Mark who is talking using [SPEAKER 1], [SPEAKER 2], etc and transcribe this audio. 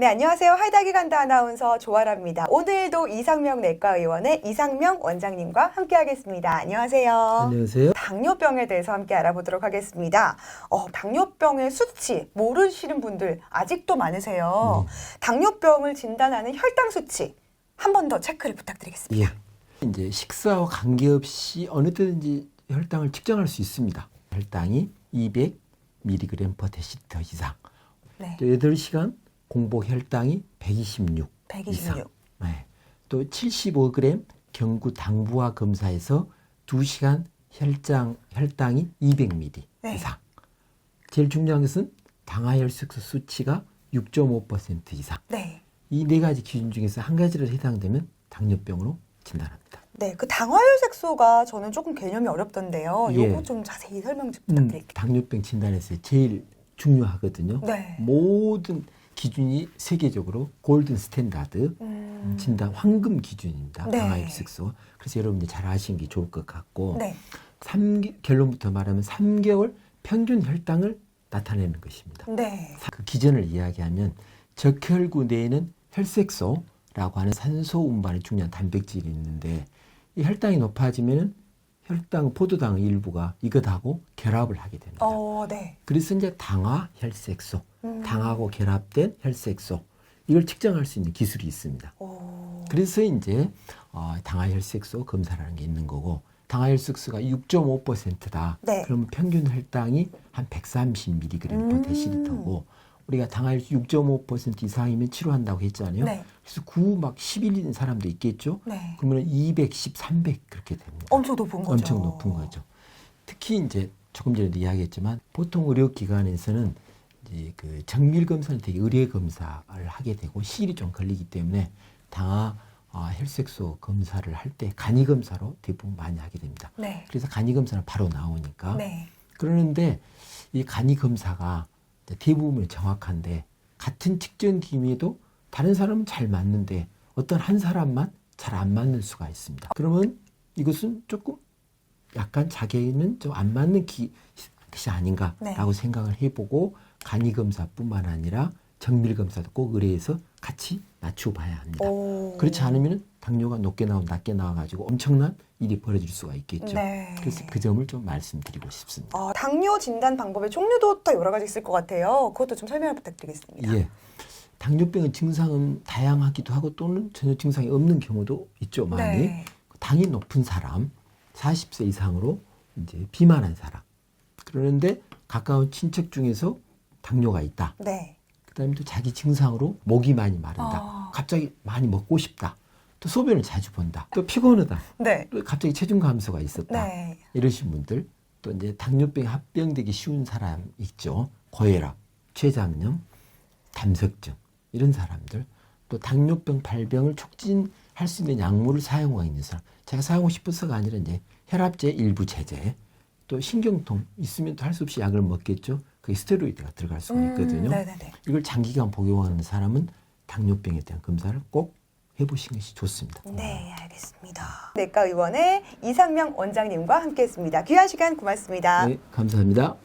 [SPEAKER 1] 네, 안녕하세요. 하이다기 간다 아나운서 조아라입니다. 오늘도 이상명 내과 의원의 이상명 원장님과 함께하겠습니다. 안녕하세요.
[SPEAKER 2] 안녕하세요.
[SPEAKER 1] 당뇨병에 대해서 함께 알아보도록 하겠습니다. 어, 당뇨병의 수치 모르시는 분들 아직도 많으세요. 당뇨병을 진단하는 혈당 수치 한 번 더 체크를 부탁드리겠습니다.
[SPEAKER 2] 예. 이제 식사와 관계없이 어느 때든지 혈당을 측정할 수 있습니다. 혈당이 200mg per 이상.
[SPEAKER 1] 네.
[SPEAKER 2] 또 8시간 공복 혈당이 126,
[SPEAKER 1] 126.
[SPEAKER 2] 이상. 네. 또 75g 경구 당부화 검사에서 2시간 혈당 혈당이 200ml
[SPEAKER 1] 네.
[SPEAKER 2] 이상. 제일 중요한 것은 당화혈색소 수치가 6.5% 이상.
[SPEAKER 1] 네.
[SPEAKER 2] 이 네 가지 기준 중에서 한 가지를 해당되면 당뇨병으로 진단합니다.
[SPEAKER 1] 네, 그 당화혈색소가 저는 조금 개념이 어렵던데요.
[SPEAKER 2] 예.
[SPEAKER 1] 요거 좀 자세히 설명 좀
[SPEAKER 2] 음,
[SPEAKER 1] 부탁드릴게요.
[SPEAKER 2] 당뇨병 진단에서 제일 중요하거든요.
[SPEAKER 1] 네.
[SPEAKER 2] 모든 기준이 세계적으로 골든 스탠다드
[SPEAKER 1] 음,
[SPEAKER 2] 진단 황금 기준입니다.
[SPEAKER 1] 네.
[SPEAKER 2] 당화혈색소. 그래서 여러분들 잘 아시는 게 좋을 것 같고
[SPEAKER 1] 네.
[SPEAKER 2] 삼 결론부터 말하면 3개월 평균 혈당을 나타내는 것입니다.
[SPEAKER 1] 네.
[SPEAKER 2] 그 기전을 이야기하면 적혈구 내에는 혈색소라고 하는 산소 운반에 중요한 단백질이 있는데 이 혈당이 높아지면은 혈당 포도당 일부가 이것하고 결합을 하게 됩니다.
[SPEAKER 1] 어, 네.
[SPEAKER 2] 그래서 이제 당화 혈색소,
[SPEAKER 1] 음.
[SPEAKER 2] 당하고 결합된 혈색소 이걸 측정할 수 있는 기술이 있습니다.
[SPEAKER 1] 오.
[SPEAKER 2] 그래서 이제 어, 당화 혈색소 검사라는 게 있는 거고 당화 혈색소가 6.5%다.
[SPEAKER 1] 네.
[SPEAKER 2] 그러면 평균 혈당이 한 130mg
[SPEAKER 1] 음.
[SPEAKER 2] 우리가 당화 혈6.5% 이상이면 치료한다고 했잖아요.
[SPEAKER 1] 네.
[SPEAKER 2] 그래서 9, 막 11인 사람도 있겠죠.
[SPEAKER 1] 네.
[SPEAKER 2] 그러면 210, 300 그렇게 됩니다.
[SPEAKER 1] 엄청 높은 거죠.
[SPEAKER 2] 엄청 높은 거죠. 특히 이제 조금 전에도 이야기했지만 보통 의료기관에서는 이제 그 정밀 검사는 되게 의뢰 검사를 하게 되고 시일이 좀 걸리기 때문에 당화 아, 혈색소 검사를 할 때 간이 검사로 대부분 많이 하게 됩니다.
[SPEAKER 1] 네.
[SPEAKER 2] 그래서 간이 검사는 바로 나오니까
[SPEAKER 1] 네.
[SPEAKER 2] 그러는데 이 간이 검사가 대부분 정확한데 같은 측정 기미에도 다른 사람은 잘 맞는데 어떤 한 사람만 잘 안 맞는 수가 있습니다. 그러면 이것은 조금 약간 자기는 좀 안 맞는 기, 것이 아닌가라고
[SPEAKER 1] 네.
[SPEAKER 2] 생각을 해보고 간이 검사뿐만 아니라 정밀 검사도 꼭 의뢰해서 같이 맞춰 봐야 합니다.
[SPEAKER 1] 오.
[SPEAKER 2] 그렇지 않으면 당뇨가 높게 나오면 낮게 나와가지고 엄청난 일이 벌어질 수가 있겠죠.
[SPEAKER 1] 네.
[SPEAKER 2] 그래서 그 점을 좀 말씀드리고 싶습니다.
[SPEAKER 1] 어, 당뇨 진단 방법의 종류도 더 여러 가지 있을 것 같아요. 그것도 좀 설명을 부탁드리겠습니다.
[SPEAKER 2] 예. 당뇨병의 증상은 다양하기도 하고 또는 전혀 증상이 없는 경우도 있죠, 많이.
[SPEAKER 1] 네.
[SPEAKER 2] 당이 높은 사람, 40세 이상으로 이제 비만한 사람. 그러는데 가까운 친척 중에서 당뇨가 있다.
[SPEAKER 1] 네.
[SPEAKER 2] 그다음에 또 자기 증상으로 목이 많이 마른다.
[SPEAKER 1] 아.
[SPEAKER 2] 갑자기 많이 먹고 싶다. 또 소변을 자주 본다. 또 피곤하다.
[SPEAKER 1] 네.
[SPEAKER 2] 또 갑자기 체중 감소가 있었다.
[SPEAKER 1] 네.
[SPEAKER 2] 이러신 분들 또 이제 당뇨병 합병되기 쉬운 사람 있죠. 고혈압, 췌장염, 담석증 이런 사람들 또 당뇨병 발병을 촉진할 수 있는 약물을 사용하고 있는 사람 제가 사용하고 싶어서가 아니라 이제 혈압제 일부 제제 또 신경통 있으면 또 할 수 없이 약을 먹겠죠. 그게 스테로이드가 들어갈 수가 있거든요.
[SPEAKER 1] 음.
[SPEAKER 2] 이걸 장기간 복용하는 사람은 당뇨병에 대한 검사를 꼭 해보시는 것이 좋습니다.
[SPEAKER 1] 네, 알겠습니다. 내과 의원의 이상명 원장님과 함께했습니다. 귀한 시간 고맙습니다.
[SPEAKER 2] 네, 감사합니다.